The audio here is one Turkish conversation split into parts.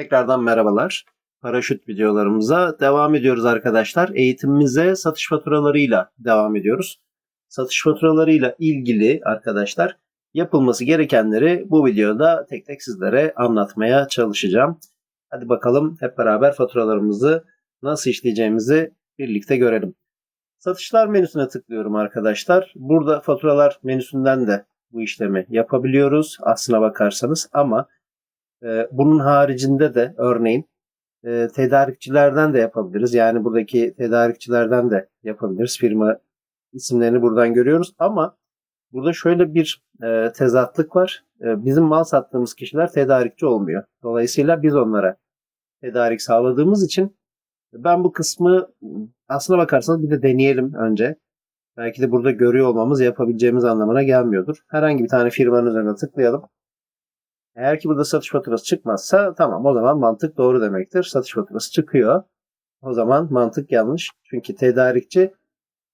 Tekrardan merhabalar. Paraşüt videolarımıza devam ediyoruz arkadaşlar. Eğitimimize satış faturalarıyla devam ediyoruz. Satış faturalarıyla ilgili arkadaşlar yapılması gerekenleri bu videoda tek tek sizlere anlatmaya çalışacağım. Hadi bakalım hep beraber faturalarımızı nasıl işleyeceğimizi birlikte görelim. Satışlar menüsüne tıklıyorum arkadaşlar. Burada faturalar menüsünden de bu işlemi yapabiliyoruz aslına bakarsanız ama bunun haricinde de örneğin e, tedarikçilerden de yapabiliriz. Yani buradaki tedarikçilerden de yapabiliriz. Firma isimlerini buradan görüyoruz ama burada şöyle bir e, tezatlık var. E, bizim mal sattığımız kişiler tedarikçi olmuyor. Dolayısıyla biz onlara tedarik sağladığımız için ben bu kısmı aslına bakarsanız bir de deneyelim önce. Belki de burada görüyor olmamız yapabileceğimiz anlamına gelmiyordur. Herhangi bir tane firmanın üzerine tıklayalım. Eğer ki burada satış faturası çıkmazsa tamam o zaman mantık doğru demektir. Satış faturası çıkıyor. O zaman mantık yanlış. Çünkü tedarikçi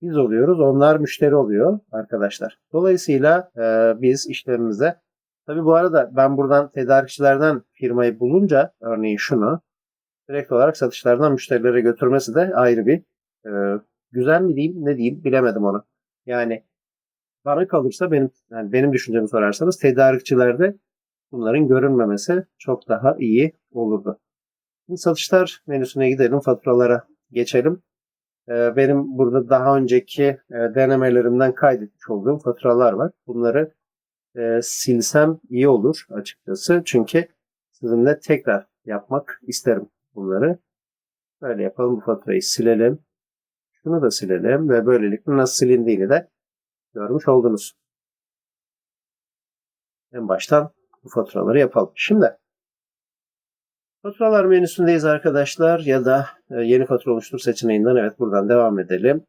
biz oluyoruz. Onlar müşteri oluyor arkadaşlar. Dolayısıyla e, biz işlemimize tabi bu arada ben buradan tedarikçilerden firmayı bulunca örneğin şunu direkt olarak satışlardan müşterilere götürmesi de ayrı bir e, güzel mi diyeyim ne diyeyim bilemedim onu. Yani bana kalırsa benim yani benim düşüncemi sorarsanız tedarikçilerde bunların görünmemesi çok daha iyi olurdu. Şimdi satışlar menüsüne gidelim, faturalara geçelim. Ee, benim burada daha önceki e, denemelerimden kaydetmiş olduğum faturalar var. Bunları e, silsem iyi olur açıkçası. Çünkü sizinle tekrar yapmak isterim bunları. Böyle yapalım bu faturayı silelim. Şunu da silelim ve böylelikle nasıl silindiğini de görmüş oldunuz. En baştan bu faturaları yapalım. Şimdi faturalar menüsündeyiz arkadaşlar ya da e, yeni fatura oluştur seçeneğinden evet buradan devam edelim.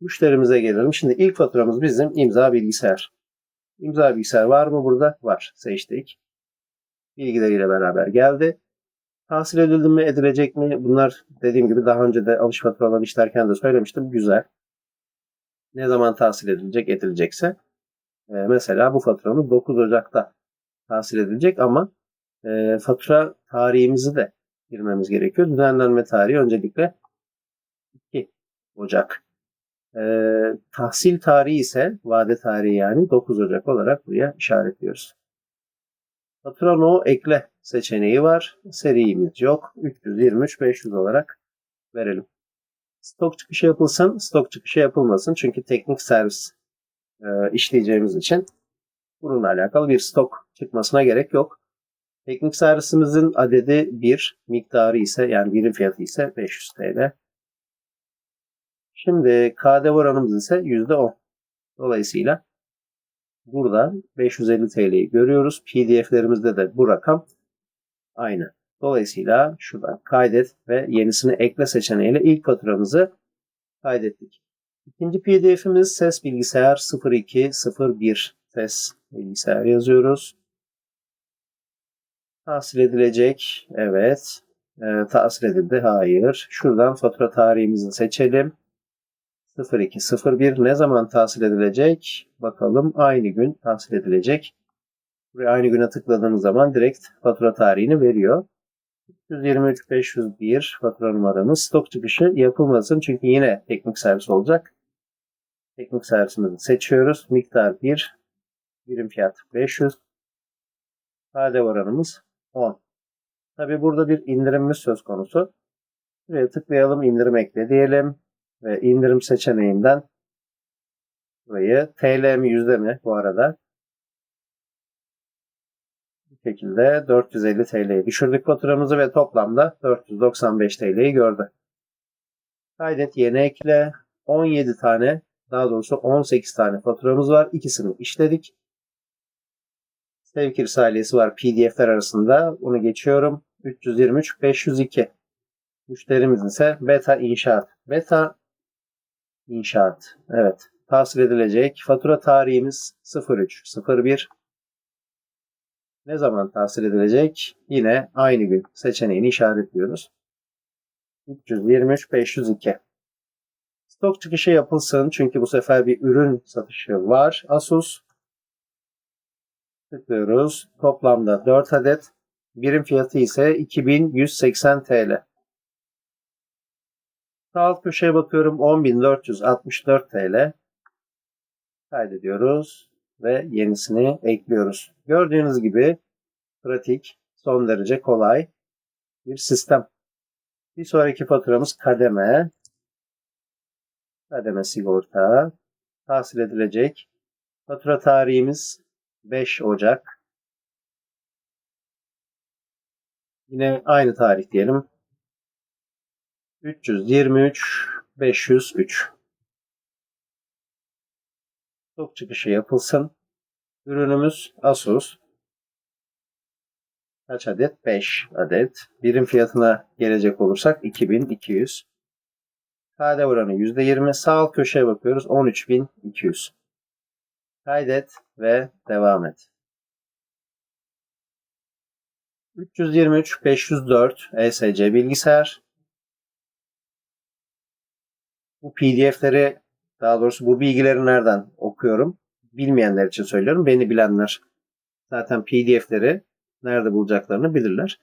Müşterimize gelelim. Şimdi ilk faturamız bizim imza bilgisayar. İmza bilgisayar var mı burada? Var. Seçtik. Bilgileriyle beraber geldi. Tahsil edildi mi, edilecek mi? Bunlar dediğim gibi daha önce de alış faturaları işlerken de söylemiştim. Güzel. Ne zaman tahsil edilecek, edilecekse. Ee, mesela bu faturamız 9 Ocak'ta tahsil edilecek ama e, fatura tarihimizi de girmemiz gerekiyor. Düzenlenme tarihi öncelikle 2 Ocak. E, tahsil tarihi ise vade tarihi yani 9 Ocak olarak buraya işaretliyoruz. Fatura no ekle seçeneği var. Serimiz yok. 323 500 olarak verelim. Stok çıkışı yapılsın, stok çıkışı yapılmasın. Çünkü teknik servis e, işleyeceğimiz için bununla alakalı bir stok çıkmasına gerek yok. Teknik servisimizin adedi 1, miktarı ise yani birim fiyatı ise 500 TL. Şimdi KDV oranımız ise %10. Dolayısıyla burada 550 TL'yi görüyoruz. PDF'lerimizde de bu rakam aynı. Dolayısıyla şuradan kaydet ve yenisini ekle seçeneğiyle ilk faturamızı kaydettik. İkinci PDF'imiz ses bilgisayar 0201 ses bilgisayar yazıyoruz. Tahsil edilecek. Evet. E, tahsil edildi. Hayır. Şuradan fatura tarihimizi seçelim. 0201 ne zaman tahsil edilecek? Bakalım aynı gün tahsil edilecek. Buraya aynı güne tıkladığınız zaman direkt fatura tarihini veriyor. 323 501 fatura numaramız stok çıkışı yapılmasın çünkü yine teknik servis olacak. Teknik servisimizi seçiyoruz. Miktar 1, birim fiyat 500. KDV oranımız 10. Tabi burada bir indirimimiz söz konusu. Buraya tıklayalım, indirim ekle diyelim. Ve indirim seçeneğinden burayı TL mi yüzde mi bu arada bu şekilde 450 TL'ye düşürdük faturamızı ve toplamda 495 TL'yi gördü. Kaydet yeni ekle 17 tane daha doğrusu 18 tane faturamız var. İkisini işledik. Sevk irsaliyesi var PDF'ler arasında. Onu geçiyorum. 323 502. Müşterimiz ise Beta İnşaat. Beta İnşaat. Evet. Tahsil edilecek. Fatura tarihimiz 03 01. Ne zaman tahsil edilecek? Yine aynı gün seçeneğini işaretliyoruz. 323 502. Stok çıkışı yapılsın çünkü bu sefer bir ürün satışı var. Asus tıklıyoruz. Toplamda 4 adet Birim fiyatı ise 2180 TL. Sağ alt köşeye bakıyorum 10.464 TL. Kaydediyoruz ve yenisini ekliyoruz. Gördüğünüz gibi pratik, son derece kolay bir sistem. Bir sonraki faturamız kademe. Kademe sigorta. Tahsil edilecek. Fatura tarihimiz 5 Ocak. Yine aynı tarih diyelim. 323 503 Stok çıkışı yapılsın. Ürünümüz Asus. Kaç adet? 5 adet. Birim fiyatına gelecek olursak 2200. KD oranı %20. Sağ alt köşeye bakıyoruz. 13200. Kaydet ve devam et. 323 504 ESC bilgisayar. Bu PDF'leri daha doğrusu bu bilgileri nereden okuyorum? Bilmeyenler için söylüyorum. Beni bilenler zaten PDF'leri nerede bulacaklarını bilirler.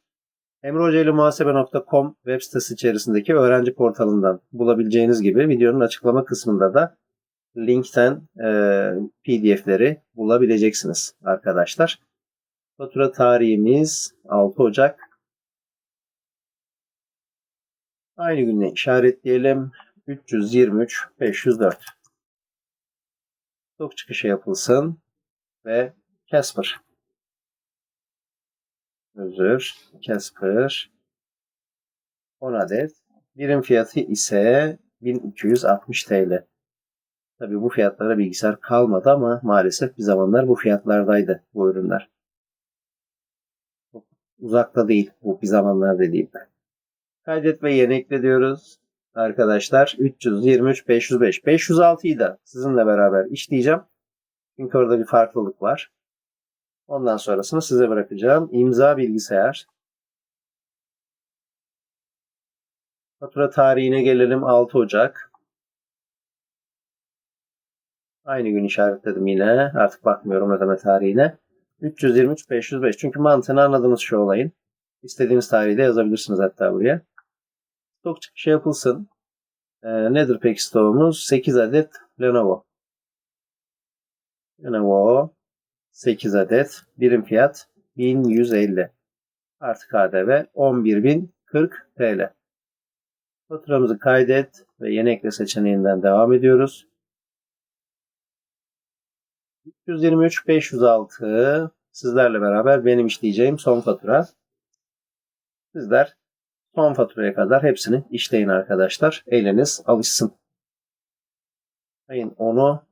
emrehocailimuhasebe.com web sitesi içerisindeki öğrenci portalından bulabileceğiniz gibi videonun açıklama kısmında da linkten e, PDF'leri bulabileceksiniz arkadaşlar. Fatura tarihimiz 6 Ocak. Aynı günle işaretleyelim. 323 504. Stok çıkışı yapılsın ve Casper. Özür. Casper. 10 adet. Birim fiyatı ise 1260 TL. Tabii bu fiyatlara bilgisayar kalmadı ama maalesef bir zamanlar bu fiyatlardaydı bu ürünler. Uzakta değil bu bir zamanlar dediğim. Kaydet ve yeni ekle diyoruz. Arkadaşlar 323 505 506'yı da sizinle beraber işleyeceğim. Çünkü orada bir farklılık var. Ondan sonrasını size bırakacağım. İmza bilgisayar. Fatura tarihine gelelim 6 Ocak. Aynı gün işaretledim yine. Artık bakmıyorum ödeme tarihine. 323 505. Çünkü mantığını anladınız şu olayın. İstediğiniz tarihi de yazabilirsiniz hatta buraya. Stok çıkışı yapılsın. Ee, nedir peki stoğumuz? 8 adet Lenovo. Lenovo 8 adet. Birim fiyat 1150. Artı KDV 11.040 TL. Faturamızı kaydet ve yeni ekle seçeneğinden devam ediyoruz. 323 506 sizlerle beraber benim işleyeceğim son fatura. Sizler son faturaya kadar hepsini işleyin arkadaşlar. Eliniz alışsın. Ayın 10'u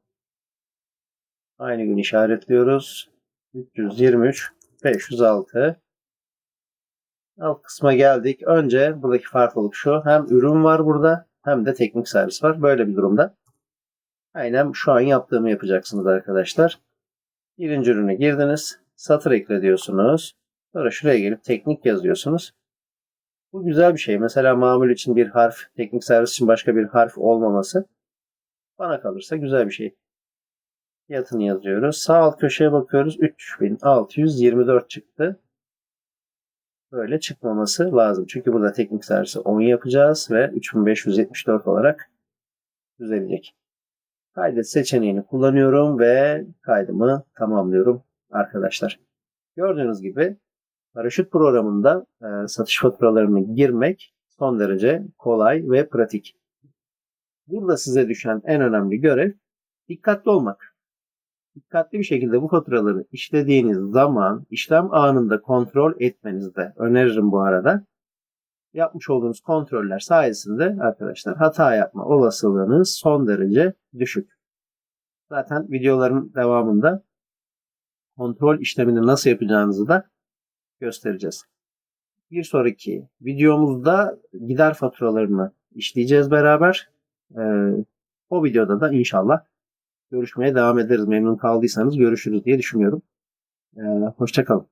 aynı gün işaretliyoruz. 323 506 Alt kısma geldik. Önce buradaki farklılık şu. Hem ürün var burada hem de teknik servis var. Böyle bir durumda Aynen şu an yaptığımı yapacaksınız arkadaşlar. Birinci ürünü girdiniz. Satır ekle diyorsunuz. Sonra şuraya gelip teknik yazıyorsunuz. Bu güzel bir şey. Mesela mamul için bir harf, teknik servis için başka bir harf olmaması bana kalırsa güzel bir şey. Fiyatını yazıyoruz. Sağ alt köşeye bakıyoruz. 3624 çıktı. Böyle çıkmaması lazım. Çünkü burada teknik servisi 10 yapacağız ve 3574 olarak düzelecek. Kaydet seçeneğini kullanıyorum ve kaydımı tamamlıyorum arkadaşlar. Gördüğünüz gibi paraşüt programında e, satış faturalarını girmek son derece kolay ve pratik. Burada size düşen en önemli görev dikkatli olmak. Dikkatli bir şekilde bu faturaları işlediğiniz zaman işlem anında kontrol etmenizi de öneririm bu arada. Yapmış olduğunuz kontroller sayesinde arkadaşlar hata yapma olasılığınız son derece düşük. Zaten videoların devamında kontrol işlemini nasıl yapacağınızı da göstereceğiz. Bir sonraki videomuzda gider faturalarını işleyeceğiz beraber. Ee, o videoda da inşallah görüşmeye devam ederiz. Memnun kaldıysanız görüşürüz diye düşünüyorum. Ee, Hoşçakalın.